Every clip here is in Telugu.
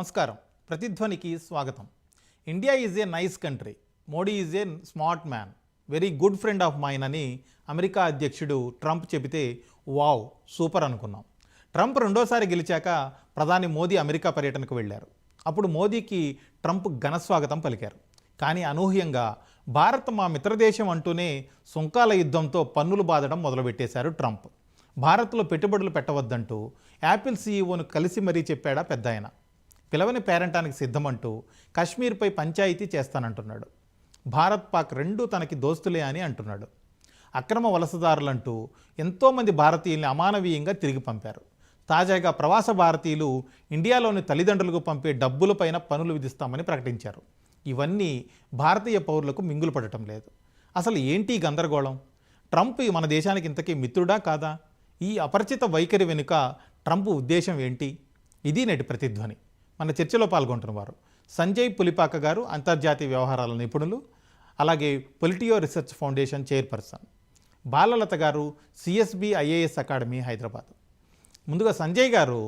నమస్కారం. ప్రతిధ్వనికి స్వాగతం. India is a nice country. Modi is a smart man. Very good friend of mine అని అమెరికా అధ్యక్షుడు ట్రంప్ చెబితే వావ్ సూపర్ అనుకున్నాం. ట్రంప్ రెండోసారి గెలిచాక ప్రధాని మోదీ అమెరికా పర్యటనకు వెళ్ళారు. అప్పుడు మోదీకి ట్రంప్ ఘనస్వాగతం పలికారు. కానీ అనూహ్యంగా భారత్ మా మిత్రదేశం అంటూనే సుంకాల యుద్ధంతో పన్నులు బాధడం మొదలుపెట్టేశారు ట్రంప్. భారత్లో పెట్టుబడులు పెట్టవద్దంటూ యాపిల్ సీఈఓను కలిసి మరీ చెప్పాడా పెద్ద ఆయన పిలవని పేరంటానికి సిద్ధమంటూ కశ్మీర్పై పంచాయతీ చేస్తానంటున్నాడు. భారత్ పాక్ రెండూ తనకి దోస్తులే అని అంటున్నాడు. అక్రమ వలసదారులంటూ ఎంతోమంది భారతీయుల్ని అమానవీయంగా తిరిగి పంపారు. తాజాగా ప్రవాస భారతీయులు ఇండియాలోని తల్లిదండ్రులకు పంపే డబ్బులపైన పనులు విధిస్తామని ప్రకటించారు. ఇవన్నీ భారతీయ పౌరులకు మింగులు పడటం లేదు. అసలు ఏంటి గందరగోళం? ట్రంప్ మన దేశానికి ఇంతకీ మిత్రుడా కాదా? ఈ అపరిచిత వైఖరి వెనుక ట్రంప్ ఉద్దేశం ఏంటి? ఇది నేటి ప్రతిధ్వని. మన చర్చలో పాల్గొంటున్నవారు సంజయ్ పులిపాక గారు అంతర్జాతీయ వ్యవహారాల నిపుణులు అలాగే Politeia research foundation chairperson. Balalatha garu CSB IAS academy Hyderabad. ముందుగా సంజయ్ గారు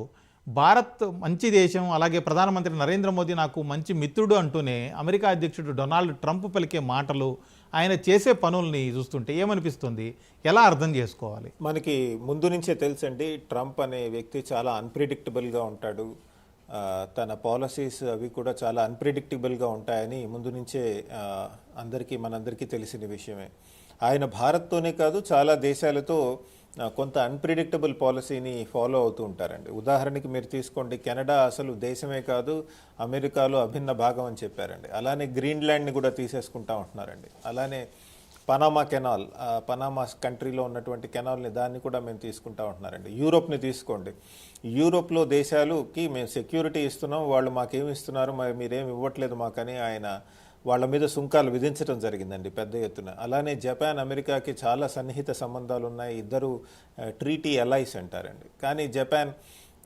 భారత్ మంచి దేశం అలాగే ప్రధానమంత్రి నరేంద్ర మోదీ నాకు మంచి మిత్రుడు అంటూనే అమెరికా అధ్యక్షుడు డొనాల్డ్ ట్రంప్ పలికే మాటలు ఆయన చేసే పనుల్ని చూస్తుంటే ఏమనిపిస్తుంది? ఎలా అర్థం చేసుకోవాలి? మనకి ముందు నుంచే తెలుసండి ట్రంప్ అనే వ్యక్తి చాలా అన్ప్రిడిక్టబుల్గా ఉంటాడు. తన పాలసీస్ అవి కూడా చాలా అన్ప్రిడిక్టబుల్గా ఉంటాయని ముందు నుంచే అందరికీ మనందరికీ తెలిసిన విషయమే. ఆయన భారత్తోనే కాదు చాలా దేశాలతో కొంత అన్ప్రిడిక్టబుల్ పాలసీని ఫాలో అవుతూ ఉంటారండి. ఉదాహరణకి మీరు తీసుకోండి కెనడా అసలు దేశమే కాదు అమెరికాలో అభిన్న భాగం అని చెప్పారండి. అలానే గ్రీన్లాండ్ని కూడా తీసేసుకుంటా ఉంటున్నారండి. అలానే పనామా కెనాల్ పనామా కంట్రీలో ఉన్నటువంటి కెనాల్ని దాన్ని కూడా మేము తీసుకుంటా ఉంటున్నారండి. యూరోప్ని తీసుకోండి. యూరోప్లో దేశాలుకి మేము సెక్యూరిటీ ఇస్తున్నాం వాళ్ళు మాకేమి ఇస్తున్నారు మరి మీరేమి ఇవ్వట్లేదు మాకని ఆయన వాళ్ళ మీద సుంకాలు విధించడం జరిగిందండి పెద్ద ఎత్తున. అలానే జపాన్ అమెరికాకి చాలా సన్నిహిత సంబంధాలు ఉన్నాయి ఇద్దరు ట్రీటీ ఎలైస్ అంటారండి. కానీ జపాన్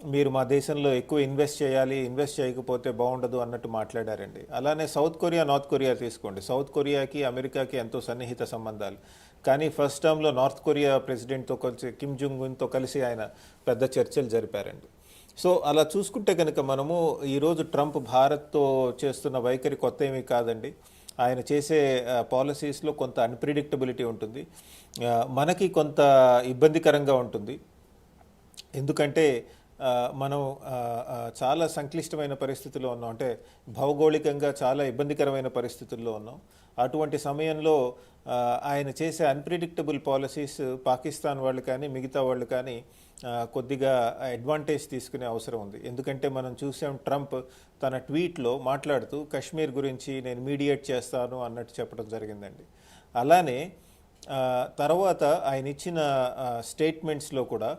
మీరు మా దేశంలో ఎక్కువ ఇన్వెస్ట్ చేయాలి ఇన్వెస్ట్ చేయకపోతే బాగుండదు అన్నట్టు మాట్లాడారండి. అలానే సౌత్ కొరియా నార్త్ కొరియా తీసుకోండి. సౌత్ కొరియాకి అమెరికాకి ఎంతో సన్నిహిత సంబంధాలు. కానీ ఫస్ట్ టర్మ్లో నార్త్ కొరియా ప్రెసిడెంట్తో కలిసి కిమ్ జుంగ్ ఉన్తో కలిసి ఆయన పెద్ద చర్చలు జరిపారండి. సో అలా చూసుకుంటే కనుక మనము ఈరోజు ట్రంప్ భారత్తో చేస్తున్న వైఖరి కొత్త ఏమీ కాదండి. ఆయన చేసే పాలసీస్లో కొంత అన్ప్రిడిక్టబిలిటీ ఉంటుంది. మనకి కొంత ఇబ్బందికరంగా ఉంటుంది. ఎందుకంటే మనం చాలా సంక్లిష్టమైన పరిస్థితుల్లో ఉన్నాం. అంటే భౌగోళికంగా చాలా ఇబ్బందికరమైన పరిస్థితుల్లో ఉన్నాం. అటువంటి సమయంలో ఆయన చేసే అన్ప్రిడిక్టబుల్ పాలసీస్ పాకిస్తాన్ వాళ్ళు కానీ మిగతా వాళ్ళు కానీ కొద్దిగా అడ్వాంటేజ్ తీసుకునే అవసరం ఉంది. ఎందుకంటే మనం చూసాం ట్రంప్ తన ట్వీట్లో మాట్లాడుతూ కశ్మీర్ గురించి నేను మీడియేట్ చేస్తాను అన్నట్టు చెప్పడం జరిగిందండి. అలానే తర్వాత ఆయన ఇచ్చిన స్టేట్మెంట్స్లో కూడా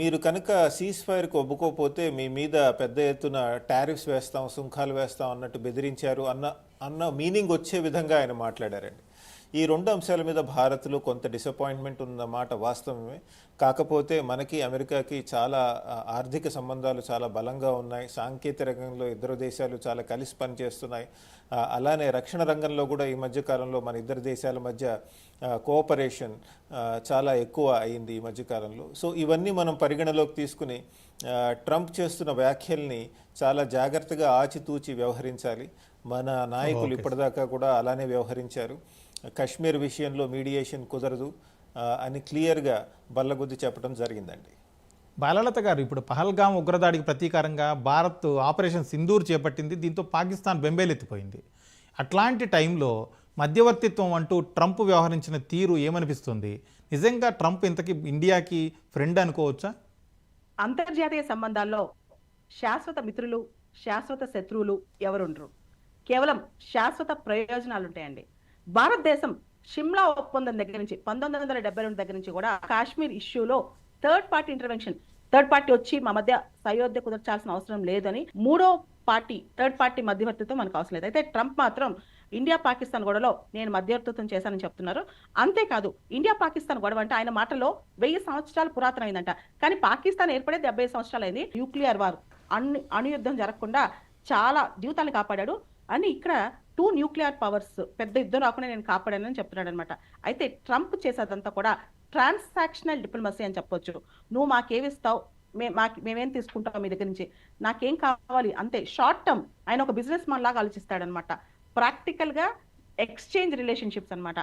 మీరు కనుక సీజ్ ఫైర్కి ఒప్పుకోకపోతే మీ మీద పెద్ద ఎత్తున టారిఫ్స్ వేస్తాం సుంకాలు వేస్తాం అన్నట్టు బెదిరించారు అన్న అన్న మీనింగ్ వచ్చే విధంగా ఆయన మాట్లాడారండి. ఈ రెండు అంశాల మీద భారత్లో కొంత డిసప్పాయింట్మెంట్ ఉన్నమాట వాస్తవమే. కాకపోతే మనకి అమెరికాకి చాలా ఆర్థిక సంబంధాలు చాలా బలంగా ఉన్నాయి. సాంకేతిక రంగంలో ఇద్దరు దేశాలు చాలా కలిసి పనిచేస్తున్నాయి. అలానే రక్షణ రంగంలో కూడా ఈ మధ్య కాలంలో మన ఇద్దరు దేశాల మధ్య కోఆపరేషన్ చాలా ఎక్కువ అయింది ఈ మధ్య కాలంలో. సో ఇవన్నీ మనం పరిగణలోకి తీసుకుని ట్రంప్ చేస్తున్న వ్యాఖ్యల్ని చాలా జాగ్రత్తగా ఆచితూచి వ్యవహరించాలి. మన నాయకులు ఇప్పటిదాకా కూడా అలానే వ్యవహరించారు. కశ్మీర్ విషయంలో మీడియేషన్ కుదరదు అని క్లియర్గా బల్లగుద్ది చెప్పడం జరిగిందండి. బాలలత గారు ఇప్పుడు పహల్గాం ఉగ్రదాడికి ప్రతీకారంగా భారత్ ఆపరేషన్ సింధూర్ చేపట్టింది దీంతో పాకిస్తాన్ బెంబేలెత్తిపోయింది. అట్లాంటి టైంలో మధ్యవర్తిత్వం అంటూ ట్రంప్ వ్యవహరించిన తీరు ఏమనిపిస్తుంది? నిజంగా ట్రంప్ ఇంతకీ ఇండియాకి ఫ్రెండ్ అనుకోవచ్చా? అంతర్జాతీయ సంబంధాల్లో శాశ్వత మిత్రులు శాశ్వత శత్రువులు ఎవరుండరు? కేవలం శాశ్వత ప్రయోజనాలు ఉంటాయండి భారతదేశం షిమ్లా ఒప్పందం దగ్గర నుంచి పంతొమ్మిది వందల డెబ్బై రెండు దగ్గర నుంచి కూడా కాశ్మీర్ ఇష్యూలో third party intervention third party వచ్చి మా మధ్య సయోధ్య కుదర్చాల్సిన అవసరం లేదని మూడో పార్టీ థర్డ్ పార్టీ మధ్యవర్తిత్వం మనకు అవసరం లేదు. అయితే ట్రంప్ మాత్రం ఇండియా పాకిస్తాన్ గొడవలో నేను మధ్యవర్తిత్వం చేశానని చెప్తున్నారు. అంతేకాదు ఇండియా పాకిస్తాన్ గొడవ అంటే ఆయన మాటలో వెయ్యి సంవత్సరాలు పురాతనమైందంట. కానీ పాకిస్తాన్ ఏర్పడే డెబ్బై సంవత్సరాలు అయింది న్యూక్లియర్ వార్. అణు అణుయుద్ధం జరగకుండా చాలా జీవితాన్ని కాపాడాడు. అని ఇక్కడ టూ న్యూక్లియర్ పవర్స్ పెద్ద యుద్ధం రాకుండా నేను కాపాడానని చెప్తున్నాడు అనమాట అయితే ట్రంప్ చేసేదంతా కూడా ట్రాన్సాక్షనల్ డిప్లొమసీ అని చెప్పొచ్చు. నువ్వు మాకేమిస్తావు? మే మాకు మేమేం తీసుకుంటాం మీ దగ్గర నుంచి? నాకేం కావాలి? అంతే. షార్ట్ టర్మ్ ఆయన ఒక బిజినెస్ మ్యాన్ లాగా ఆలోచిస్తాడనమాట ప్రాక్టికల్గా ఎక్స్చేంజ్ రిలేషన్షిప్స్ అనమాట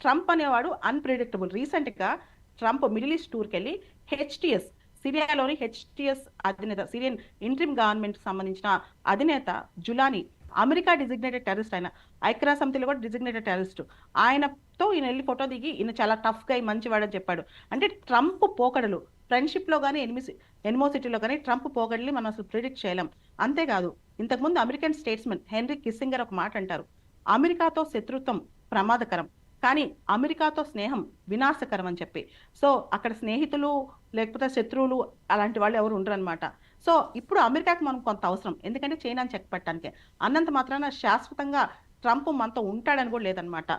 ట్రంప్ అనేవాడు అన్ప్రిడిక్టబుల్ రీసెంట్గా ట్రంప్ మిడిల్ ఈస్ట్ టూర్కి వెళ్ళి హెచ్టిఎస్ సిరియాలోని హెచ్టిఎస్ అధినేత సిరియన్ ఇంట్రిమ్ గవర్నమెంట్ సంబంధించిన అధినేత జులాని అమెరికా డిజిగ్నేటెడ్ టెర్రరిస్ట్ ఆయన. ఐక్యరాజ్య సమితిలో కూడా డిజిగ్నేటెడ్ టెర్రరిస్ట్ ఆయనతో ఈయన వెళ్ళి ఫోటో దిగి ఈయన చాలా టఫ్గా మంచివాడని చెప్పాడు. అంటే ట్రంప్ పోకడలు ఫ్రెండ్షిప్లో కానీ ఎనిమిసి ఎనిమోసిటీలో కానీ ట్రంప్ పోకడల్ని మనం అసలు ప్రిడిక్ట్ చేయలేం. అంతేకాదు ఇంతకుముందు అమెరికన్ స్టేట్స్మెన్ హెన్రీ కిస్సింగర్ ఒక మాట అంటారు. అమెరికాతో శత్రుత్వం ప్రమాదకరం కానీ అమెరికాతో స్నేహం వినాశకరం అని చెప్పి. సో అక్కడ స్నేహితులు లేకపోతే శత్రువులు అలాంటి వాళ్ళు ఎవరు ఉండరు అనమాట సో ఇప్పుడు అమెరికాకి మనం కొంత అవసరం. ఎందుకంటే చైనాని చెక్ పెట్టడానికి. అన్నంత మాత్రాన శాశ్వతంగా ట్రంప్ మనతో ఉంటాడని కూడా లేదనమాట.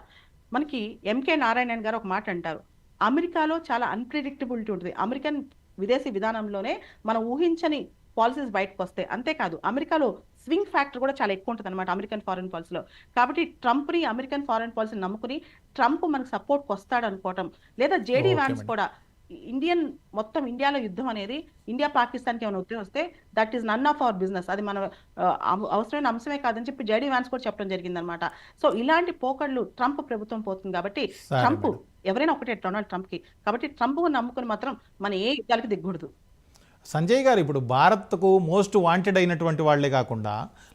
మనకి ఎంకే నారాయణన్ గారు ఒక మాట అంటారు. అమెరికాలో చాలా అన్ప్రిడిక్టబిలిటీ ఉంటుంది. అమెరికన్ విదేశీ విధానంలోనే మనం ఊహించని పాలసీస్ బయటకు వస్తాయి. అంతేకాదు అమెరికాలో స్వింగ్ ఫ్యాక్టర్ కూడా చాలా ఎక్కువ ఉంటుంది అనమాట అమెరికన్ ఫారెన్ పాలసీలో కాబట్టి ట్రంప్ని అమెరికన్ ఫారెన్ పాలసీని నమ్ముకుని ట్రంప్ మనకు సపోర్ట్ వస్తాడు అనుకోవటం లేదా జేడీ వ్యాన్స్. కూడా ఇండియన్ మొత్తం ఇండియాలో యుద్ధం అనేది ఇండియా పాకిస్తాన్కి ఏమైనా ఉద్యోగం వస్తే that is none of our business అది మన అవసరమైన అంశమే కాదని చెప్పి జేడీ వ్యాన్స్ కూడా చెప్పడం జరిగింది అనమాట సో ఇలాంటి పోకడ్లు ట్రంప్ ప్రభుత్వం పోతుంది కాబట్టి ట్రంప్. ఎవరైనా ఒకటే డొనాల్డ్ ట్రంప్కి కాబట్టి ట్రంప్ నమ్ముకుని మాత్రం మన ఏ యుద్ధాలకి దిగకూడదు. సంజయ్ గారు ఇప్పుడు భారత్కు మోస్ట్ వాంటెడ్ అయినటువంటి వాళ్ళే కాకుండా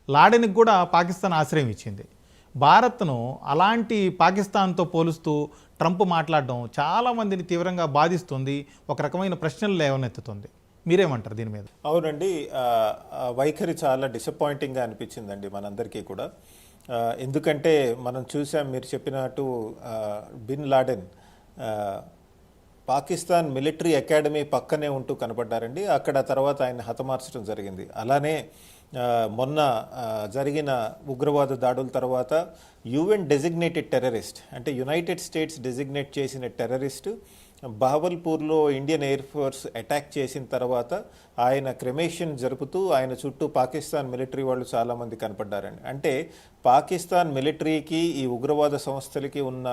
లాడెన్కి కూడా పాకిస్తాన్ ఆశ్రయం ఇచ్చింది. భారత్ను అలాంటి పాకిస్తాన్తో పోలుస్తూ ట్రంప్ మాట్లాడడం చాలామందిని తీవ్రంగా బాధిస్తుంది. ఒక రకమైన ప్రశ్నలు లేవనెత్తుతుంది. మీరేమంటారు దీని మీద? అవునండి. వైఖరి చాలా డిసప్పాయింటింగ్గా అనిపించిందండి మనందరికీ కూడా. ఎందుకంటే మనం చూసాం మీరు చెప్పినట్టు bin Laden Pakistan military academy పక్కనే ఉంటూ కనపడ్డారండి. అక్కడ తర్వాత ఆయన హతమార్చడం జరిగింది. అలానే మొన్న జరిగిన ఉగ్రవాద దాడుల తర్వాత యుఎన్ డెసిగ్నేటెడ్ టెర్రరిస్ట్ అంటే యునైటెడ్ స్టేట్స్ డెసిగ్నేట్ చేసిన టెర్రరిస్ట్ బావల్పూర్లో ఇండియన్ ఎయిర్ ఫోర్స్ అటాక్ చేసిన తర్వాత ఆయన క్రెమేషన్ జరుపుతూ ఆయన చుట్టూ పాకిస్తాన్ మిలిటరీ వాళ్ళు చాలామంది కనపడ్డారండి. అంటే పాకిస్తాన్ మిలిటరీకి ఈ ఉగ్రవాద సంస్థలకి ఉన్న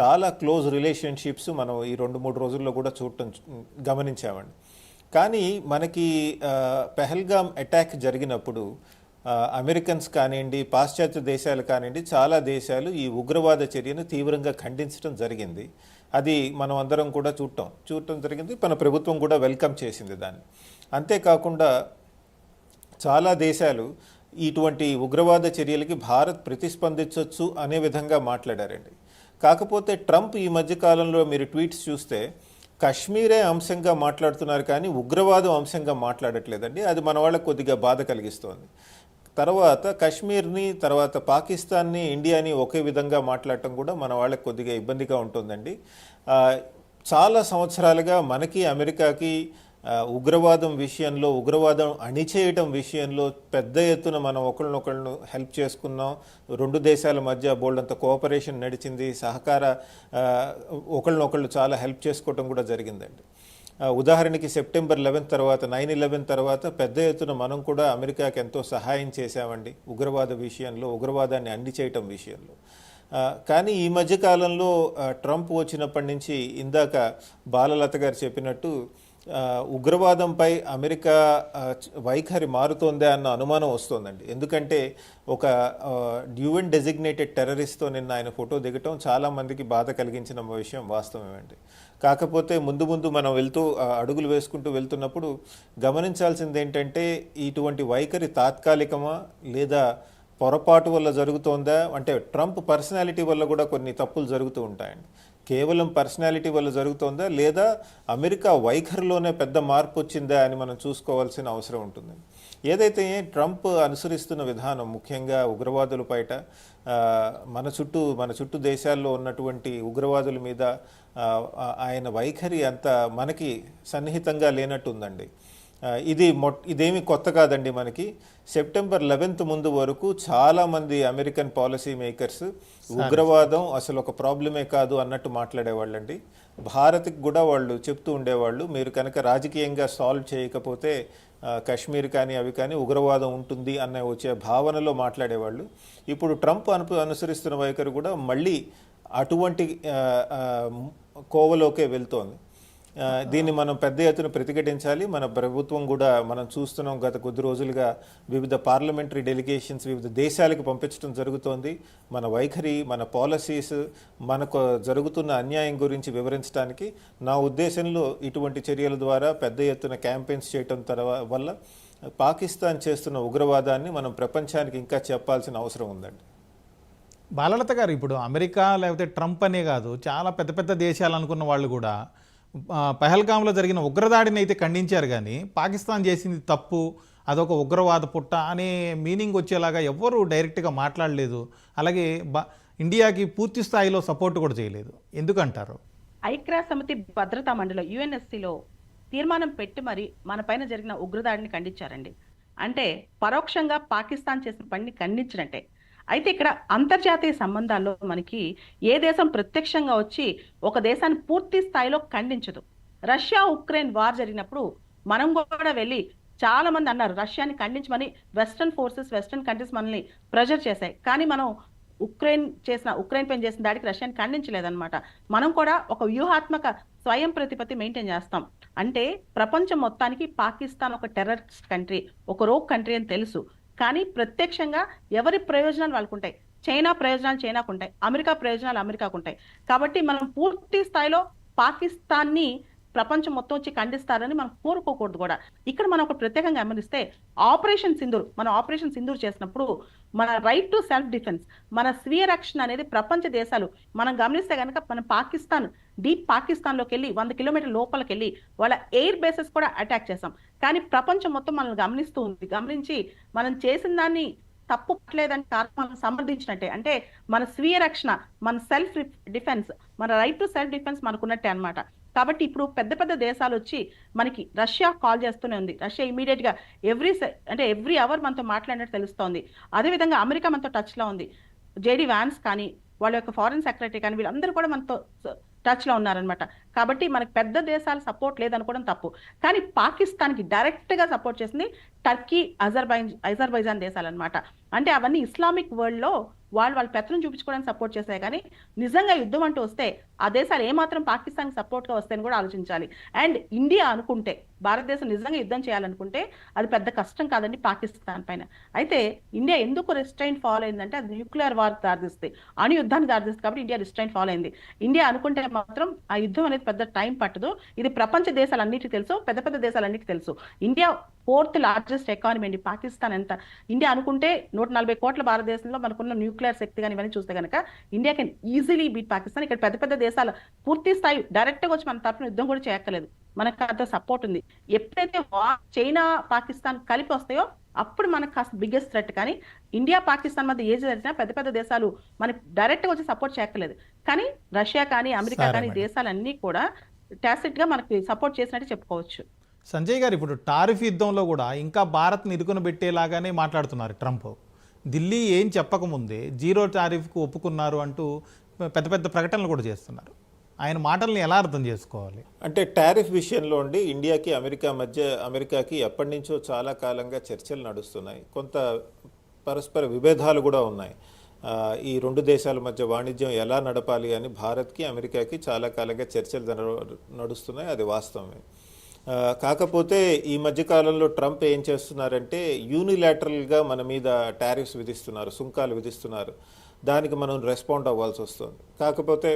చాలా క్లోజ్ రిలేషన్షిప్స్ మనం ఈ రెండు మూడు రోజుల్లో కూడా చూడటం గమనించామండి. కానీ మనకి పెహల్గామ్ అటాక్ జరిగినప్పుడు అమెరికన్స్ కానివ్వండి పాశ్చాత్య దేశాలు కానివ్వండి చాలా దేశాలు ఈ ఉగ్రవాద చర్యను తీవ్రంగా ఖండించడం జరిగింది. అది మనం అందరం కూడా చూడటం చూడటం జరిగింది. మన ప్రభుత్వం కూడా వెల్కమ్ చేసింది దాన్ని. అంతేకాకుండా చాలా దేశాలు ఇటువంటి ఉగ్రవాద చర్యలకి భారత్ ప్రతిస్పందించవచ్చు అనే విధంగా మాట్లాడారండి. కాకపోతే ట్రంప్ ఈ మధ్య కాలంలో మీరు ట్వీట్స్ చూస్తే కశ్మీరే అంశంగా మాట్లాడుతున్నారు కానీ ఉగ్రవాదం అంశంగా మాట్లాడట్లేదండి. అది మన వాళ్ళకి కొద్దిగా బాధ కలిగిస్తోంది. తర్వాత కశ్మీర్ని తర్వాత పాకిస్తాన్ని ఇండియాని ఒకే విధంగా మాట్లాడటం కూడా మన వాళ్ళకి కొద్దిగా ఇబ్బందిగా ఉంటుందండి. చాలా సంవత్సరాలుగా మనకి అమెరికాకి ఉగ్రవాదం విషయంలో ఉగ్రవాదం అణిచేయటం విషయంలో పెద్ద ఎత్తున మనం ఒకరినొకళ్ళను హెల్ప్ చేసుకున్నాం. రెండు దేశాల మధ్య బోల్డంత కోఆపరేషన్ నడిచింది. సహకార ఒకళ్ళనొకళ్ళు చాలా హెల్ప్ చేసుకోవటం కూడా జరిగిందండి. ఉదాహరణకి సెప్టెంబర్ లెవెన్ తర్వాత నైన్ ఇలెవెన్ తర్వాత పెద్ద ఎత్తున మనం కూడా అమెరికాకి ఎంతో సహాయం చేశామండి ఉగ్రవాద విషయంలో ఉగ్రవాదాన్ని అండి చేయటం విషయంలో కానీ ఈ మధ్య కాలంలో ట్రంప్ వచ్చినప్పటి నుంచి ఇందాక బాలలత గారు చెప్పినట్టు ఉగ్రవాదంపై అమెరికా వైఖరి మారుతోందా అన్న అనుమానం వస్తోందండి. ఎందుకంటే ఒక డ్యూవెన్ డెసిగ్నేటెడ్ టెర్రరిస్ట్తో నిన్న ఆయన ఫోటో దిగటం చాలా మందికి బాధ కలిగించిన విషయం వాస్తవమేంటి కాకపోతే ముందు ముందు మనం వెళ్తూ అడుగులు వేసుకుంటూ వెళ్తున్నప్పుడు గమనించాల్సింది ఏంటంటే ఇటువంటి వైఖరి తాత్కాలికమా లేదా పొరపాటు వల్ల జరుగుతోందా? అంటే ట్రంప్ పర్సనాలిటీ వల్ల కూడా కొన్ని తప్పులు జరుగుతూ ఉంటాయండి. కేవలం పర్సనాలిటీ వల్ల జరుగుతోందా లేదా అమెరికా వైఖరిలోనే పెద్ద మార్పు వచ్చిందా అని మనం చూసుకోవాల్సిన అవసరం ఉంటుంది. ఏదైతే ట్రంప్ అనుసరిస్తున్న విధానం ముఖ్యంగా ఉగ్రవాదుల పైట మన చుట్టూ మన చుట్టూ దేశాల్లో ఉన్నటువంటి ఉగ్రవాదుల మీద ఆయన వైఖరి అంత మనకి సన్నిహితంగా లేనట్టుందండి. ఇది మొట్ ఇదేమి కొత్త కాదండి మనకి. సెప్టెంబర్ లెవెన్త్ ముందు వరకు చాలామంది అమెరికన్ పాలసీ మేకర్స్ ఉగ్రవాదం అసలు ఒక ప్రాబ్లమే కాదు అన్నట్టు మాట్లాడేవాళ్ళండి. భారత్కి కూడా వాళ్ళు చెప్తూ ఉండేవాళ్ళు మీరు కనుక రాజకీయంగా సాల్వ్ చేయకపోతే కశ్మీర్ కానీ అవి కానీ ఉగ్రవాదం ఉంటుంది అన్న వచ్చే భావనలో మాట్లాడేవాళ్ళు. ఇప్పుడు ట్రంప్ అను అనుసరిస్తున్న వైఖరి కూడా మళ్ళీ అటువంటి కోవలోకే వెళ్తోంది. దీన్ని మనం పెద్ద ఎత్తున ప్రతిఘటించాలి. మన ప్రభుత్వం కూడా మనం చూస్తున్నాం గత కొద్ది రోజులుగా వివిధ పార్లమెంటరీ డెలిగేషన్స్ వివిధ దేశాలకు పంపించడం జరుగుతోంది. మన వైఖరి మన పాలసీస్ మనకు జరుగుతున్న అన్యాయం గురించి వివరించడానికి నా ఉద్దేశంలో ఇటువంటి చర్యల ద్వారా పెద్ద ఎత్తున క్యాంపెయిన్స్ చేయటం తర్వా వల్ల పాకిస్తాన్ చేస్తున్న ఉగ్రవాదాన్ని మనం ప్రపంచానికి ఇంకా చెప్పాల్సిన అవసరం ఉందండి. బాలలత గారు ఇప్పుడు అమెరికా లేకపోతే ట్రంప్ అనే కాదు చాలా పెద్ద పెద్ద దేశాలు అనుకున్న వాళ్ళు కూడా పహల్గాంలో జరిగిన ఉగ్రదాడిని అయితే ఖండించారు కానీ పాకిస్తాన్ చేసింది తప్పు అదొక ఉగ్రవాద పుట్ట అనే మీనింగ్ వచ్చేలాగా ఎవ్వరూ డైరెక్ట్గా మాట్లాడలేదు. అలాగే ఇండియాకి పూర్తి స్థాయిలో సపోర్ట్ కూడా చేయలేదు. ఎందుకంటారు? ఐక్యరాజ్య సమితి భద్రతా మండలి యుఎన్ఎస్సిలో తీర్మానం పెట్టి మరి మన పైన జరిగిన ఉగ్రదాడిని ఖండించారండి. అంటే పరోక్షంగా పాకిస్తాన్ చేసిన పనిని ఖండించినట్టే. అయితే ఇక్కడ అంతర్జాతీయ సంబంధాల్లో మనకి ఏ దేశం ప్రత్యక్షంగా వచ్చి ఒక దేశాన్ని పూర్తి స్థాయిలో ఖండించదు. రష్యా ఉక్రెయిన్ వార్ జరిగినప్పుడు మనం కూడా వెళ్ళి చాలా మంది అన్నారు రష్యాని ఖండించమని వెస్టర్న్ ఫోర్సెస్ వెస్టర్న్ కంట్రీస్ మనల్ని ప్రెజర్ చేశాయి. కానీ మనం ఉక్రెయిన్ చేసిన ఉక్రెయిన్ పైన చేసిన దాడికి రష్యాని ఖండించలేదన్నమాట. మనం కూడా ఒక వ్యూహాత్మక స్వయం ప్రతిపత్తి మెయింటైన్ చేస్తాం. అంటే ప్రపంచం మొత్తానికి పాకిస్తాన్ ఒక టెర్రరిస్ట్ కంట్రీ ఒక రోగ్ కంట్రీ అని తెలుసు. కానీ ప్రత్యక్షంగా ఎవరి ప్రయోజనాలు వాళ్ళకు ఉంటాయి చైనా ప్రయోజనాలు చైనాకు ఉంటాయి అమెరికా ప్రయోజనాలు అమెరికాకు ఉంటాయి కాబట్టి మనం పూర్తి స్థాయిలో పాకిస్తాన్ని ప్రపంచం మొత్తం వచ్చి ఖండిస్తారని మనం కోరుకోకూడదు కూడా. ఇక్కడ మనం ఒక ప్రత్యేకంగా గమనిస్తే ఆపరేషన్ సింధూర్ మనం ఆపరేషన్ సింధూర్ చేసినప్పుడు మన రైట్ టు సెల్ఫ్ డిఫెన్స్ మన స్వీయ రక్షణ అనేది ప్రపంచ దేశాలు. మనం గమనిస్తే కనుక మన పాకిస్తాన్ డీప్ పాకిస్తాన్లోకి వెళ్ళి వంద కిలోమీటర్ లోపలికి వెళ్ళి వాళ్ళ ఎయిర్ బేసెస్ కూడా అటాక్ చేసాం కానీ ప్రపంచం మొత్తం మనల్ని గమనిస్తూ ఉంది. గమనించి మనం చేసిన దాన్ని తప్పు పట్టలేదని కారణం మనం సమర్థించినట్టే అంటే మన స్వీయ రక్షణ మన సెల్ఫ్ డిఫెన్స్ మన రైట్ టు సెల్ఫ్ డిఫెన్స్ మనకున్నట్టే అనమాట కాబట్టి ఇప్పుడు పెద్ద పెద్ద దేశాలు వచ్చి మనకి రష్యా కాల్ చేస్తూనే ఉంది. రష్యా ఇమీడియట్గా ఎవ్రీ అంటే ఎవ్రీ అవర్ మనతో మాట్లాడినట్టు తెలుస్తోంది. అదేవిధంగా అమెరికా మనతో టచ్లో ఉంది. జేడి వ్యాన్స్ కానీ వాళ్ళ యొక్క ఫారెన్ సెక్రటరీ కానీ వీళ్ళందరూ కూడా మనతో టచ్లో ఉన్నారనమాట కాబట్టి మనకి పెద్ద దేశాల సపోర్ట్ లేదనుకోవడం తప్పు. కానీ పాకిస్తాన్కి డైరెక్ట్గా సపోర్ట్ చేసింది టర్కీ అజర్బై అజర్బైజాన్ దేశాలు అనమాట అంటే అవన్నీ ఇస్లామిక్ వరల్డ్లో వాళ్ళు వాళ్ళ పెత్తనం చూపించుకోవడానికి సపోర్ట్ చేశాయి. కానీ నిజంగా యుద్ధం అంటూ వస్తే ఆ దేశాలు ఏమాత్రం పాకిస్తాన్కి సపోర్ట్గా వస్తాయని కూడా ఆలోచించాలి. అండ్ ఇండియా అనుకుంటే భారతదేశం నిజంగా యుద్ధం చేయాలనుకుంటే అది పెద్ద కష్టం కాదండి పాకిస్తాన్ పైన. అయితే ఇండియా ఎందుకు రిస్ట్రైన్ ఫాలో అయిందంటే అది న్యూక్లియర్ వార్ దారిస్తే అణు యుద్ధానికి దారిస్తుంది కాబట్టి ఇండియా రిస్ట్రైన్ ఫాలో అయింది. ఇండియా అనుకుంటే మాత్రం ఆ యుద్ధం అనేది పెద్ద టైం పట్టదు. ఇది ప్రపంచ దేశాలన్నిటికీ తెలుసు పెద్ద పెద్ద దేశాలన్నిటికీ తెలుసు. ఇండియా ఫోర్త్ లార్జెస్ట్ ఎకానమీ అండి. పాకిస్తాన్ ఎంత? ఇండియా అనుకుంటే నూట నలభై కోట్ల భారతదేశంలో మనకున్న న్యూక్లియర్ శక్తి కానీ ఇవన్నీ చూస్తే కనుక India can easily beat Pakistan. ఇక్కడ పెద్ద పెద్ద దేశాలు పూర్తి స్థాయి డైరెక్ట్గా వచ్చి మన తరఫున యుద్ధం కూడా చేయక్కలేదు మనకు అంత సపోర్ట్ ఉంది. ఎప్పుడైతే చైనా పాకిస్తాన్ కలిపి వస్తాయో అప్పుడు మనకు కాస్త బిగ్గెస్ట్ థ్రెట్ కానీ ఇండియా పాకిస్తాన్ మధ్య ఏది జరిగినా పెద్ద పెద్ద దేశాలు మనకి డైరెక్ట్గా వచ్చి సపోర్ట్ చేయక్కర్లేదు కానీ రష్యా కానీ అమెరికా కానీ. దేశాలన్నీ కూడా టాసిట్గా మనకి సపోర్ట్ చేసినట్టు చెప్పుకోవచ్చు. సంజయ్ గారు ఇప్పుడు టారిఫ్ యుద్ధంలో కూడా ఇంకా భారత్ని ఇరుకున పెట్టేలాగానే మాట్లాడుతున్నారు ట్రంప్. ఢిల్లీ ఏం చెప్పకముందే జీరో టారిఫ్కు ఒప్పుకున్నారు అంటూ పెద్ద పెద్ద ప్రకటనలు కూడా చేస్తున్నారు. ఆయన మాటల్ని ఎలా అర్థం చేసుకోవాలి? అంటే టారిఫ్ విషయంలో అండి ఇండియాకి అమెరికా మధ్య అమెరికాకి ఎప్పటి నుంచో చాలా కాలంగా చర్చలు నడుస్తున్నాయి. కొంత పరస్పర విభేదాలు కూడా ఉన్నాయి. ఈ రెండు దేశాల మధ్య వాణిజ్యం ఎలా నడపాలి అని భారత్కి అమెరికాకి చాలా కాలంగా చర్చలు నడుస్తున్నాయి. అది వాస్తవమే. కాకపోతే ఈ మధ్యకాలంలో ట్రంప్ ఏం చేస్తున్నారంటే యూనిలాటరల్గా మన మీద టారిఫ్స్ విధిస్తున్నారు సుంకాలు విధిస్తున్నారు. దానికి మనం రెస్పాండ్ అవ్వాల్సి వస్తుంది. కాకపోతే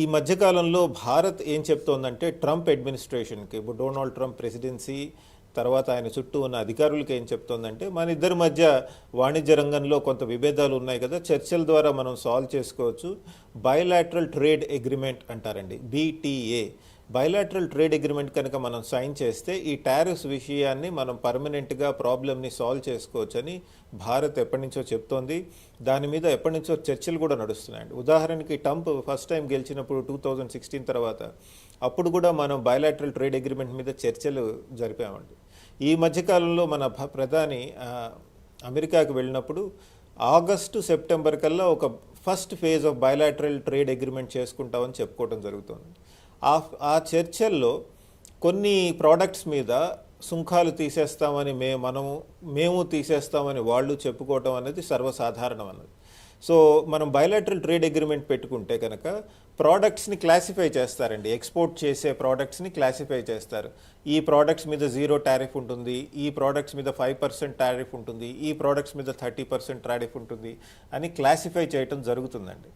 ఈ మధ్యకాలంలో భారత్ ఏం చెప్తోందంటే ట్రంప్ అడ్మినిస్ట్రేషన్కి ఇప్పుడు డొనాల్డ్ ట్రంప్ ప్రెసిడెన్సీ తర్వాత ఆయన చుట్టూ ఉన్న అధికారులకి ఏం చెప్తోందంటే మన ఇద్దరి మధ్య వాణిజ్య రంగంలో కొంత విభేదాలు ఉన్నాయి కదా చర్చల ద్వారా మనం సాల్వ్ చేసుకోవచ్చు. బయోలాటరల్ ట్రేడ్ అగ్రిమెంట్ అంటారండి బీటీఏ బయలాటరల్ ట్రేడ్ అగ్రిమెంట్ కనుక మనం సైన్ చేస్తే ఈ టారిఫ్స్ విషయాన్ని మనం పర్మనెంట్గా ప్రాబ్లమ్ని సాల్వ్ చేసుకోవచ్చని భారత్ ఎప్పటి నుంచో చెప్తోంది. దాని మీద ఎప్పటి నుంచో చర్చలు కూడా నడుస్తున్నాయండి. ఉదాహరణకి ట్రంప్ ఫస్ట్ టైం గెలిచినప్పుడు టూ థౌజండ్ సిక్స్టీన్ తర్వాత అప్పుడు కూడా మనం బయలాటరల్ ట్రేడ్ అగ్రిమెంట్ మీద చర్చలు జరిపామండి. ఈ మధ్యకాలంలో మన ప్రధాని అమెరికాకు వెళ్ళినప్పుడు ఆగస్టు సెప్టెంబర్ కల్లా ఒక first phase of bilateral trade agreement చేసుకుంటామని చెప్పుకోవడం జరుగుతుంది. ఆ ఆ చర్చల్లో కొన్ని ప్రోడక్ట్స్ మీద సుంకాలు తీసేస్తామని మే మనము మేము తీసేస్తామని వాళ్ళు చెప్పుకోవటం అనేది సర్వసాధారణం అన్నది. సో మనం బయలాటరల్ ట్రేడ్ అగ్రిమెంట్ పెట్టుకుంటే కనుక ప్రోడక్ట్స్ని క్లాసిఫై చేస్తారండి. ఎక్స్పోర్ట్ చేసే ప్రోడక్ట్స్ని క్లాసిఫై చేస్తారు. ఈ ప్రోడక్ట్స్ మీద జీరో టారిఫ్ ఉంటుంది. ఈ ప్రోడక్ట్స్ మీద ఫైవ్ పర్సెంట్ టారిఫ్ ఉంటుంది. ఈ ప్రోడక్ట్స్ మీద థర్టీ పర్సెంట్ టారిఫ్ ఉంటుంది అని క్లాసిఫై చేయటం జరుగుతుందండి.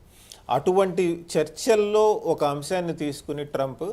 అటువంటి చర్చల్లో ఒక అంశాన్ని తీసుకుని ట్రంప్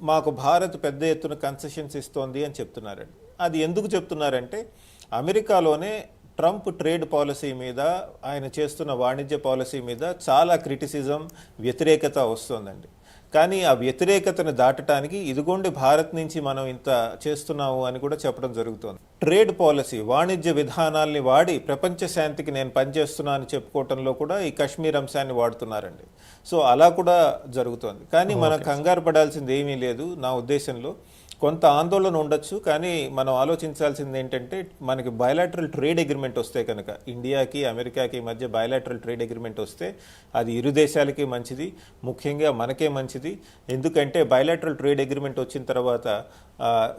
మాకు భారత్ పెద్ద ఎత్తున కన్సెషన్స్ ఇస్తోంది అని చెప్తున్నారండి. అది ఎందుకు చెప్తున్నారంటే అమెరికాలోనే ట్రంప్ ట్రేడ్ పాలసీ మీద ఆయన చేస్తున్న వాణిజ్య పాలసీ మీద చాలా క్రిటిసిజం వ్యతిరేకత వస్తుందండి. కానీ ఆ వ్యతిరేకతను దాటడానికి ఇదిగోండి భారత్ నుంచి మనం ఇంత చేస్తున్నాము అని కూడా చెప్పడం జరుగుతుంది. ట్రేడ్ పాలసీ వాణిజ్య విధానాల్ని వాడి ప్రపంచ శాంతికి నేను పనిచేస్తున్నా అని చెప్పుకోవటంలో కూడా ఈ కశ్మీర్ అంశాన్ని వాడుతున్నారండి. సో అలా కూడా జరుగుతోంది. కానీ మనం కంగారు పడాల్సింది ఏమీ లేదు. నా ఉద్దేశంలో కొంత ఆందోళన ఉండొచ్చు కానీ మనం ఆలోచించాల్సింది ఏంటంటే మనకి బయలాటరల్ ట్రేడ్ అగ్రిమెంట్ వస్తే కనుక ఇండియాకి అమెరికాకి మధ్య బయలాటరల్ ట్రేడ్ అగ్రిమెంట్ వస్తే అది ఇరు దేశాలకి మంచిది ముఖ్యంగా మనకే మంచిది. ఎందుకంటే బయలాటరల్ ట్రేడ్ అగ్రిమెంట్ వచ్చిన తర్వాత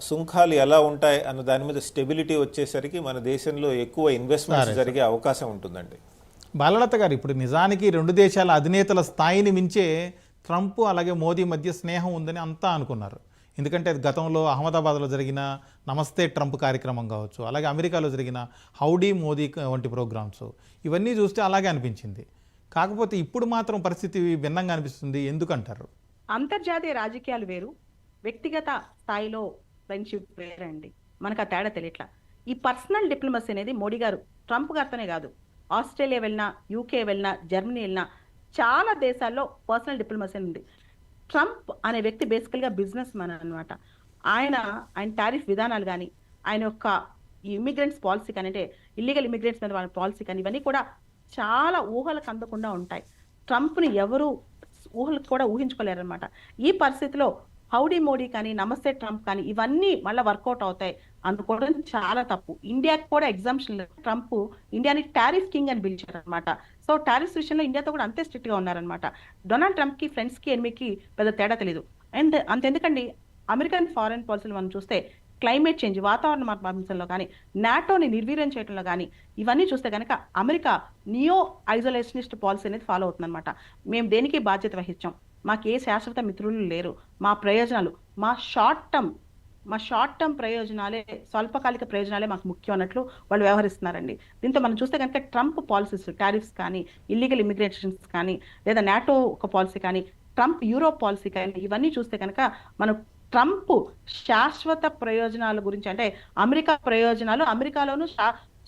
సుంకాలు ఎలా ఉంటాయి అన్న దాని మీద స్టెబిలిటీ వచ్చేసరికి మన దేశంలో ఎక్కువ ఇన్వెస్ట్మెంట్స్ జరిగే అవకాశం ఉంటుందండి. బాలలత గారు ఇప్పుడు నిజానికి రెండు దేశాల అధినేతల స్థాయిని మించే ట్రంప్ అలాగే మోదీ మధ్య స్నేహం ఉందని అంతా అనుకున్నారు. ఎందుకంటే అది గతంలో అహ్మదాబాద్లో జరిగిన నమస్తే ట్రంప్ కార్యక్రమం కావచ్చు అలాగే అమెరికాలో జరిగిన హౌడీ మోదీ వంటి ప్రోగ్రామ్స్. ఇవన్నీ చూస్తే అలాగే అనిపించింది. కాకపోతే ఇప్పుడు మాత్రం పరిస్థితి భిన్నంగా అనిపిస్తుంది. ఎందుకంటారు? అంతర్జాతీయ రాజకీయాలు వేరు. వ్యక్తిగత స్థాయిలో ఫ్రెండ్షిప్ వేరండి. మనకు ఆ తేడా తెలియట్లా. ఈ పర్సనల్ డిప్లొమసీ అనేది మోడీ గారు ట్రంప్ గారితోనే కాదు. ఆస్ట్రేలియా వెళ్ళినా యూకే వెళ్ళినా జర్మనీ వెళ్ళినా చాలా దేశాల్లో పర్సనల్ డిప్లొమసీ ఉంది. ట్రంప్ అనే వ్యక్తి బేసికల్గా బిజినెస్ మ్యాన్ అనమాట ఆయన ఆయన టారిఫ్ విధానాలు కానీ ఆయన యొక్క ఇమిగ్రెంట్స్ పాలసీ కానీ అంటే ఇల్లీగల్ ఇమిగ్రెంట్స్ మీద వాళ్ళ పాలసీ కానీ ఇవన్నీ కూడా చాలా ఊహలకు అందకుండా ఉంటాయి. ట్రంప్ని ఎవరు ఊహలకు కూడా ఊహించుకోలేరనమాట ఈ పరిస్థితిలో హౌడీ మోడీ కానీ నమస్తే ట్రంప్ కానీ ఇవన్నీ మళ్ళీ వర్కౌట్ అవుతాయి. అనుకోవడం చాలా తప్పు. ఇండియాకి కూడా ఎగ్జామ్షన్ లేదు. ట్రంప్ ఇండియాని టారిఫ్ కింగ్ అని పిలిచారనమాట సో టారిఫ్స్ విషయంలో ఇండియాతో కూడా అంతే స్ట్రిక్ట్గా ఉన్నారనమాట డొనాల్డ్ ట్రంప్కి ఫ్రెండ్స్కి ఎనిమికి పెద్ద తేడా తెలియదు అండ్ అంతెందుకండి అమెరికన్ ఫారెన్ పాలసీలు మనం చూస్తే క్లైమేట్ చేంజ్ వాతావరణ మార్పు అంశంలో కానీ నాటోని నిర్వీర్యం చేయడంలో కానీ ఇవన్నీ చూస్తే కనుక అమెరికా నియో ఐసోలేషనిస్ట్ పాలసీ అనేది ఫాలో అవుతుందన్నమాట. మేము దేనికి బాధ్యత వహించాం. మాకు ఏ శాశ్వత మిత్రులు లేరు. మా ప్రయోజనాలు మా షార్ట్ టర్మ్ మా షార్ట్ టర్మ్ ప్రయోజనాలే స్వల్పకాలిక ప్రయోజనాలే మాకు ముఖ్యం అన్నట్లు వాళ్ళు వ్యవహరిస్తున్నారండి. దీంతో మనం చూస్తే కనుక ట్రంప్ పాలసీస్ టారిఫ్స్ కానీ ఇల్లీగల్ ఇమిగ్రేషన్స్ కానీ లేదా నాటో ఒక పాలసీ కానీ ట్రంప్ యూరోప్ పాలసీ కానీ ఇవన్నీ చూస్తే కనుక మనం ట్రంప్ శాశ్వత ప్రయోజనాల గురించి అంటే అమెరికా ప్రయోజనాలు అమెరికాలోను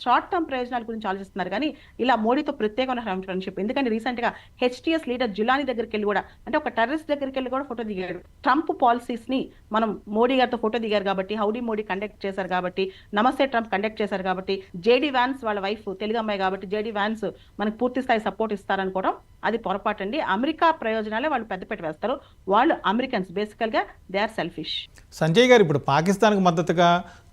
షార్ట్ టర్మ్ ప్రయోజనాల గురించి ఆలోచిస్తున్నారు. కానీ ఇలా మోడీతో ప్రత్యేకమైన ఫ్రెండ్షిప్ ఎందుకంటే రీసెంట్గా హెచ్టిఎస్ లీడర్ జులానీ దగ్గరికి వెళ్ళి కూడా అంటే ఒక టెర్రరిస్ట్ దగ్గరికి వెళ్ళి కూడా ఫోటో దిగాడు. ట్రంప్ పాలసీస్ని మనం మోడీ గారితో ఫోటో దిగారు కాబట్టి హౌడీ మోడీ కండక్ట్ చేశారు కాబట్టి నమస్తే ట్రంప్ కండక్ట్ చేశారు కాబట్టి జేడీ వ్యాన్స్ వాళ్ళ వైఫ్ తెలుగు అమ్మాయి కాబట్టి జేడీ వ్యాన్స్ మనకు పూర్తి స్థాయి సపోర్ట్ ఇస్తారనుకోవడం అది పొరపాటు అండి అమెరికా ప్రయోజనాలే వాళ్ళు పెద్దపెట్టి వేస్తారు. వాళ్ళు అమెరికన్స్ బేసికల్గా దే ఆర్ సెల్ఫిష్ సంజయ్ గారు ఇప్పుడు పాకిస్తాన్కు మద్దతుగా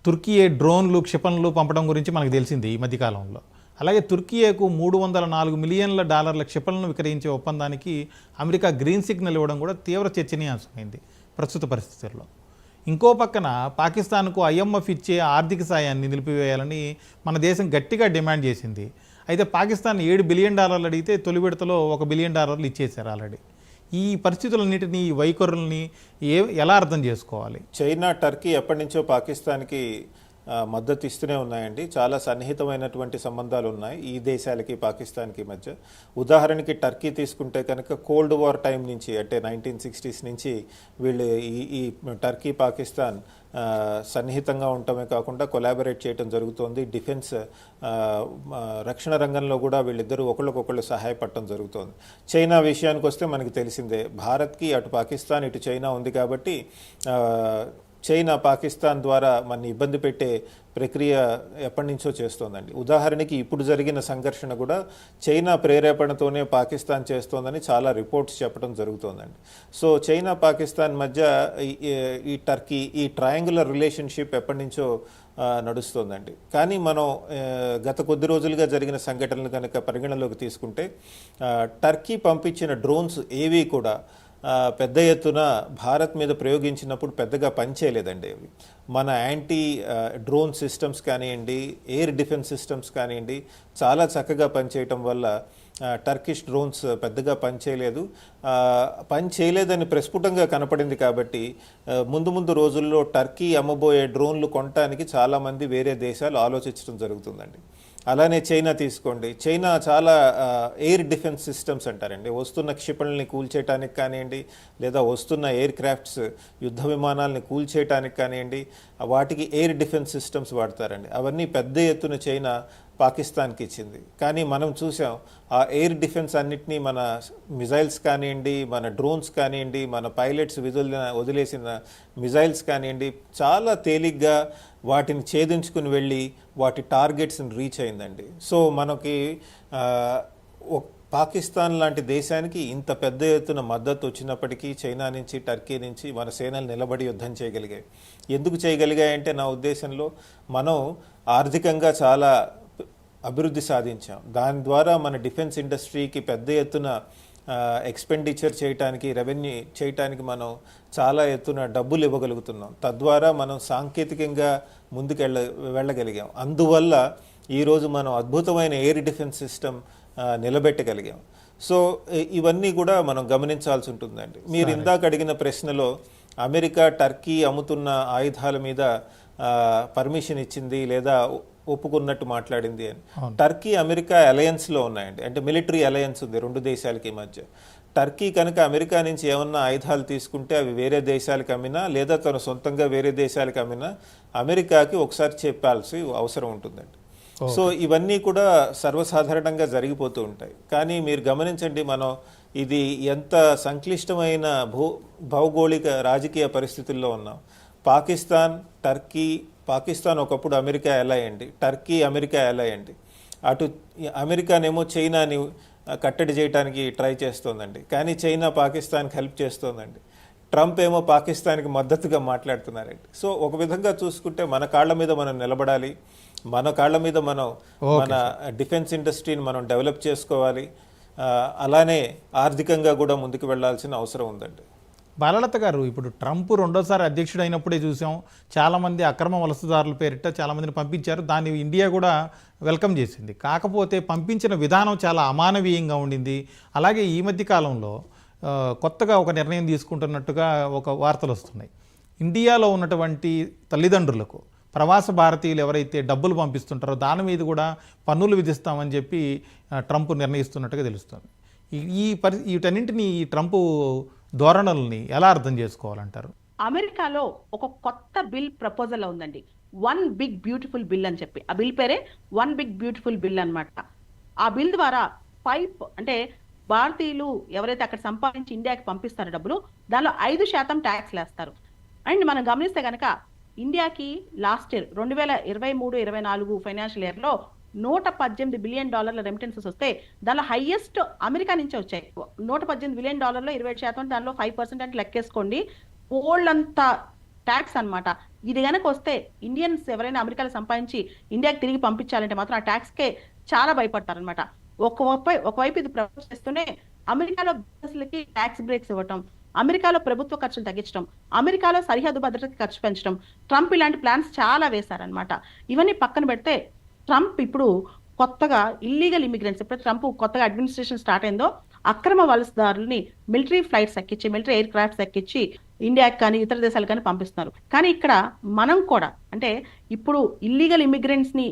తుర్కియే డ్రోన్లు క్షిపణులు పంపడం గురించి మనకు తెలిసింది ఈ మధ్యకాలంలో. అలాగే తుర్కియేకు మూడు వందల నాలుగు మిలియన్ల డాలర్ల క్షిపణులను విక్రయించే ఒప్పందానికి అమెరికా గ్రీన్ సిగ్నల్ ఇవ్వడం కూడా తీవ్ర చర్చనీయాంశమైంది ప్రస్తుత పరిస్థితుల్లో. ఇంకో పక్కన పాకిస్తాన్కు ఐఎంఎఫ్ ఇచ్చే ఆర్థిక సాయాన్ని నిలిపివేయాలని మన దేశం గట్టిగా డిమాండ్ చేసింది. అయితే పాకిస్తాన్ ఏడు బిలియన్ డాలర్లు అడిగితే తొలి విడతలో ఒక బిలియన్ డాలర్లు ఇచ్చేశారు ఆల్రెడీ. ఈ పరిస్థితులన్నిటినీ ఈ వైఖరుల్ని ఏ ఎలా అర్థం చేసుకోవాలి? చైనా టర్కీ ఎప్పటి నుంచో పాకిస్తాన్కి మద్దతు ఇస్తూనే ఉన్నాయండి. చాలా సన్నిహితమైనటువంటి సంబంధాలు ఉన్నాయి ఈ దేశాలకి పాకిస్తాన్కి మధ్య. ఉదాహరణకి టర్కీ తీసుకుంటే కనుక కోల్డ్ వార్ టైం నుంచి అంటే నైన్టీన్ సిక్స్టీస్ నుంచి వీళ్ళు ఈ ఈ టర్కీ పాకిస్తాన్ సన్నిహితంగా ఉండటమే కాకుండా కొలాబరేట్ చేయడం జరుగుతోంది. డిఫెన్స్ రక్షణ రంగంలో కూడా వీళ్ళిద్దరూ ఒకళ్ళకొకళ్ళు సహాయపడటం జరుగుతోంది. చైనా విషయానికి వస్తే మనకి తెలిసిందే భారత్కి అటు పాకిస్తాన్ ఇటు చైనా ఉంది కాబట్టి చైనా పాకిస్తాన్ ద్వారా మన ఇబ్బంది పెట్టే ప్రక్రియ ఎప్పటి నుంచో చేస్తోందండి. ఉదాహరణకి ఇప్పుడు జరిగిన సంఘర్షణ కూడా చైనా ప్రేరేపణతోనే పాకిస్తాన్ చేస్తోందని చాలా రిపోర్ట్స్ చెప్పడం జరుగుతోందండి. సో చైనా పాకిస్తాన్ మధ్య ఈ- టర్కీ ఈ ట్రయాంగులర్ రిలేషన్షిప్ ఎప్పటి నుంచో నడుస్తోందండి. కానీ మనం గత కొద్ది రోజులుగా జరిగిన సంఘటనలు కనుక పరిగణలోకి తీసుకుంటే టర్కీ పంపించిన డ్రోన్స్ ఏవి కూడా పెద్ద ఎత్తున భారత్ మీద ప్రయోగించినప్పుడు పెద్దగా పనిచేయలేదండి అవి మన యాంటీ డ్రోన్ సిస్టమ్స్ కానివ్వండి ఎయిర్ డిఫెన్స్ సిస్టమ్స్ కానివ్వండి చాలా చక్కగా పనిచేయటం వల్ల టర్కిష్ డ్రోన్స్ పెద్దగా పనిచేయలేదు ఆ, పని చేయలేదని ప్రస్ఫుటంగా కనపడింది కాబట్టి ముందు ముందు రోజుల్లో టర్కీ అమ్మబోయే డ్రోన్లు కొనటానికి చాలామంది వేరే దేశాలు ఆలోచించడం జరుగుతుందండి. అలానే చైనా తీసుకోండి. చైనా చాలా ఎయిర్ డిఫెన్స్ సిస్టమ్స్ అంటారండి. వస్తున్న క్షిపణుల్ని కూల్చేయటానికి కానివ్వండి లేదా వస్తున్న ఎయిర్ క్రాఫ్ట్స్ యుద్ధ విమానాలని కూల్చేయటానికి కానివ్వండి వాటికి ఎయిర్ డిఫెన్స్ సిస్టమ్స్ వాడతారండి. అవన్నీ పెద్ద ఎత్తున చైనా పాకిస్తాన్కి ఇచ్చింది. కానీ మనం చూసాం ఆ ఎయిర్ డిఫెన్స్ అన్నిటినీ మన మిజైల్స్ కానివ్వండి మన డ్రోన్స్ కానివ్వండి మన పైలట్స్ విదులిన వదిలేసిన మిజైల్స్ కానివ్వండి చాలా తేలిగ్గా వాటిని ఛేదించుకుని వెళ్ళి వాటి టార్గెట్స్ని రీచ్ అయిందండి. సో మనకి పాకిస్తాన్ లాంటి దేశానికి ఇంత పెద్ద ఎత్తున మద్దతు వచ్చినప్పటికీ చైనా నుంచి టర్కీ నుంచి మన సేనలు నిలబడి యుద్ధం చేయగలిగాయి. ఎందుకు చేయగలిగాయంటే నా ఉద్దేశంలో మనం ఆర్థికంగా చాలా అభివృద్ధి సాధించాం. దాని ద్వారా మన డిఫెన్స్ ఇండస్ట్రీకి పెద్ద ఎత్తున ఎక్స్పెండిచర్ చేయటానికి రెవెన్యూ చేయటానికి మనం చాలా ఎత్తున డబ్బులు ఇవ్వగలుగుతున్నాం. తద్వారా మనం సాంకేతికంగా ముందుకెళ్ళ వెళ్ళగలిగాం. అందువల్ల ఈరోజు మనం అద్భుతమైన ఎయిర్ డిఫెన్స్ సిస్టమ్ నిలబెట్టగలిగాం. సో ఇవన్నీ కూడా మనం గమనించాల్సి ఉంటుందండి. మీరు ఇందాక అడిగిన ప్రశ్నలో అమెరికా టర్కీ అమ్ముతున్న ఆయుధాల మీద పర్మిషన్ ఇచ్చింది లేదా ఒప్పుకున్నట్టు మాట్లాడింది అని. టర్కీ అమెరికా అలయన్స్లో ఉన్నాయండి. అంటే మిలిటరీ అలయన్స్ ఉంది రెండు దేశాలకి మధ్య. టర్కీ కనుక అమెరికా నుంచి ఏమన్నా ఆయుధాలు తీసుకుంటే అవి వేరే దేశాలకు అమ్మినా లేదా తన సొంతంగా వేరే దేశాలకు అమ్మినా అమెరికాకి ఒకసారి చెప్పాల్సి అవసరం ఉంటుందండి. సో ఇవన్నీ కూడా సర్వసాధారణంగా జరిగిపోతూ ఉంటాయి. కానీ మీరు గమనించండి మనం ఇది ఎంత సంక్లిష్టమైన భూ భౌగోళిక రాజకీయ పరిస్థితుల్లో ఉన్నాం. పాకిస్తాన్ టర్కీ పాకిస్తాన్ ఒకప్పుడు అమెరికా ఎలా అయ్యండి టర్కీ అమెరికా ఎలా అయ్యండి అటు అమెరికానేమో చైనాని కట్టడి చేయడానికి ట్రై చేస్తోందండి. కానీ చైనా పాకిస్తాన్కి హెల్ప్ చేస్తోందండి. ట్రంప్ ఏమో పాకిస్తాన్కి మద్దతుగా మాట్లాడుతున్నారండి. సో ఒక విధంగా చూసుకుంటే మన కాళ్ళ మీద మనం నిలబడాలి. మన కాళ్ళ మీద మనం మన డిఫెన్స్ ఇండస్ట్రీని మనం డెవలప్ చేసుకోవాలి. అలానే ఆర్థికంగా కూడా ముందుకు వెళ్ళాల్సిన అవసరం ఉందండి. బాలలత గారు ఇప్పుడు ట్రంప్ రెండోసారి అధ్యక్షుడు అయినప్పుడే చూసాం. చాలామంది అక్రమ వలసదారుల పేరిట చాలామందిని పంపించారు. దాన్ని ఇండియా కూడా వెల్కమ్ చేసింది. కాకపోతే పంపించిన విధానం చాలా అమానవీయంగా ఉండింది. అలాగే ఈ మధ్య కాలంలో కొత్తగా ఒక నిర్ణయం తీసుకుంటున్నట్టుగా ఒక వార్తలు వస్తున్నాయి. ఇండియాలో ఉన్నటువంటి తల్లిదండ్రులకు ప్రవాస భారతీయులు ఎవరైతే డబ్బులు పంపిస్తుంటారో దాని మీద కూడా పన్నులు విధిస్తామని చెప్పి ట్రంప్ నిర్ణయిస్తున్నట్టుగా తెలుస్తుంది. ఈ- ఈ పరి వీటన్నింటినీ ఈ ట్రంప్ ధోరణుల్ని ఎలా అర్థం చేసుకోవాలంటారు? అమెరికాలో ఒక కొత్త బిల్ ప్రపోజల్ ఉందండి. వన్ బిగ్ బ్యూటిఫుల్ బిల్ అని చెప్పి. ఆ బిల్ పేరే వన్ బిగ్ బ్యూటిఫుల్ బిల్ అన్నమాట. ఆ బిల్ ద్వారా ఫైవ్ అంటే భారతీయులు ఎవరైతే అక్కడ సంపాదించి ఇండియాకి పంపిస్తారో డబ్బులు దానిలో ఐదు శాతం ట్యాక్స్ వేస్తారు అండ్ మనం గమనిస్తే కనుక ఇండియాకి లాస్ట్ ఇయర్ రెండు వేల ఇరవై మూడు ఇరవై నాలుగు ఫైనాన్షియల్ ఇయర్లో నూట పద్దెనిమిది బిలియన్ డాలర్ల రెమిటెన్సెస్ వస్తే దానిలో హైయెస్ట్ అమెరికా నుంచే వచ్చాయి. నూట పద్దెనిమిది బిలియన్ డాలర్లో ఇరవై ఏడు శాతం దానిలో ఫైవ్ పర్సెంట్ అంటే లెక్కేసుకోండి. ఓల్డ్ ట్యాక్స్ అన్నమాట. ఇది కనుక వస్తే ఇండియన్స్ ఎవరైనా అమెరికాలో సంపాదించి ఇండియాకి తిరిగి పంపించాలంటే మాత్రం ఆ ట్యాక్స్కే చాలా భయపడతారనమాట ఒకవైపు ఒకవైపు ఇది ప్రపోజ్ చేస్తూనే అమెరికాలో బిజినెస్లకి ట్యాక్స్ బ్రేక్స్ ఇవ్వటం అమెరికాలో ప్రభుత్వ ఖర్చులు తగ్గించడం అమెరికాలో సరిహద్దు భద్రతకి ఖర్చు పెంచడం ట్రంప్ ఇలాంటి ప్లాన్స్ చాలా వేశారనమాట ఇవన్నీ పక్కన పెడితే ట్రంప్ ఇప్పుడు కొత్తగా ఇల్లీగల్ ఇమిగ్రెంట్స్ ఇప్పుడు ట్రంప్ కొత్తగా అడ్మినిస్ట్రేషన్ స్టార్ట్ అయిందో అక్రమ వలసదారుల్ని మిలిటరీ ఫ్లైట్స్ ఎక్కించి మిలిటరీ ఎయిర్ క్రాఫ్ట్స్ ఎక్కించి ఇండియాకి కానీ ఇతర దేశాలకు కానీ పంపిస్తున్నారు. కానీ ఇక్కడ మనం కూడా అంటే ఇప్పుడు ఇల్లీగల్ ఇమిగ్రెంట్స్ని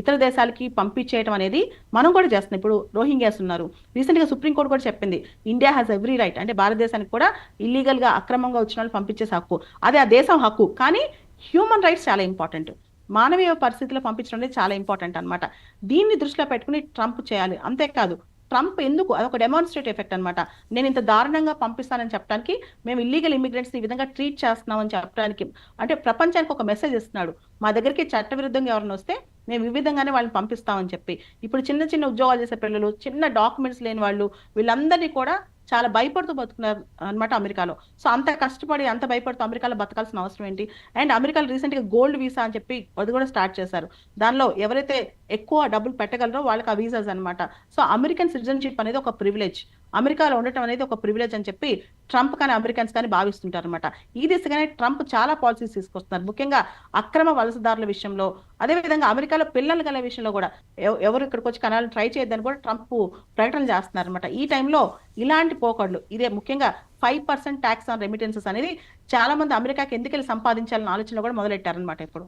ఇతర దేశాలకి పంపించేయడం అనేది మనం కూడా చేస్తున్నాం. ఇప్పుడు రోహింగ్యాస్ ఉన్నారు. రీసెంట్గా సుప్రీంకోర్టు కూడా చెప్పింది ఇండియా హ్యాస్ ఎవ్రీ రైట్ అంటే భారతదేశానికి కూడా ఇల్లీగల్గా అక్రమంగా వచ్చిన వాళ్ళు పంపించే హక్కు. అదే ఆ దేశం హక్కు. కానీ హ్యూమన్ రైట్స్ చాలా ఇంపార్టెంట్ మానవీయ పరిస్థితిలో పంపించడం అనేది చాలా ఇంపార్టెంట్ అనమాట దీన్ని దృష్టిలో పెట్టుకుని ట్రంప్ చేయాలి. అంతేకాదు ట్రంప్ ఎందుకు అదొక డెమాన్స్ట్రేట్ ఎఫెక్ట్ అనమాట నేను ఇంత దారుణంగా పంపిస్తానని చెప్పడానికి మేము ఇల్లీగల్ ఇమిగ్రెంట్స్ ఈ విధంగా ట్రీట్ చేస్తున్నామని చెప్పడానికి అంటే ప్రపంచానికి ఒక మెసేజ్ ఇస్తున్నాడు. మా దగ్గరికి చట్టవిరుద్ధంగా ఎవరైనా వస్తే మేము ఈ విధంగానే వాళ్ళని పంపిస్తామని చెప్పి. ఇప్పుడు చిన్న చిన్న ఉద్యోగాలు చేసే పిల్లలు చిన్న డాక్యుమెంట్స్ లేని వాళ్ళు వీళ్ళందరినీ కూడా చాలా భయపడుతూ బతుకున్నారు అనమాట అమెరికాలో. సో అంత కష్టపడి అంత భయపడుతూ అమెరికాలో బతకాల్సిన అవసరం ఏంటి? అండ్ అమెరికాలో రీసెంట్గా గోల్డ్ వీసా అని చెప్పి అది కూడా స్టార్ట్ చేశారు. దానిలో ఎవరైతే ఎక్కువ డబ్బులు పెట్టగలరో వాళ్ళకి ఆ వీసాస్ అన్నమాట. సో అమెరికన్ సిటిజన్షిప్ అనేది ఒక ప్రివిలేజ్. అమెరికాలో ఉండటం అనేది ఒక ప్రివిలేజ్ అని చెప్పి ట్రంప్ కానీ అమెరికన్స్ కానీ భావిస్తుంటారు అనమాట ఈ దిశగానే ట్రంప్ చాలా పాలసీస్ తీసుకొస్తున్నారు. ముఖ్యంగా అక్రమ వలసదారుల విషయంలో అదేవిధంగా అమెరికాలో పిల్లలు గల విషయంలో కూడా ఎవ- ఎవరు ఇక్కడికి వచ్చి కనాలని ట్రై చేయొద్దని కూడా ట్రంప్ ప్రకటన చేస్తున్నారు అనమాట ఈ టైంలో ఇలాంటి పోకడ్లు ఇదే ముఖ్యంగా five percent tax on remittances అనేది చాలా మంది అమెరికాకి ఎందుకెళ్ళి సంపాదించాలని ఆలోచన కూడా మొదలెట్టారనమాట ఇప్పుడు.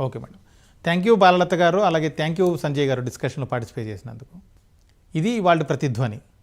Okay madam. Thank you Balalatha గారు అలాగే థ్యాంక్ యూ సంజయ్ గారు డిస్కషన్లో పార్టిసిపేట్ చేసినందుకు. ఇది వాళ్ళ ప్రతిధ్వని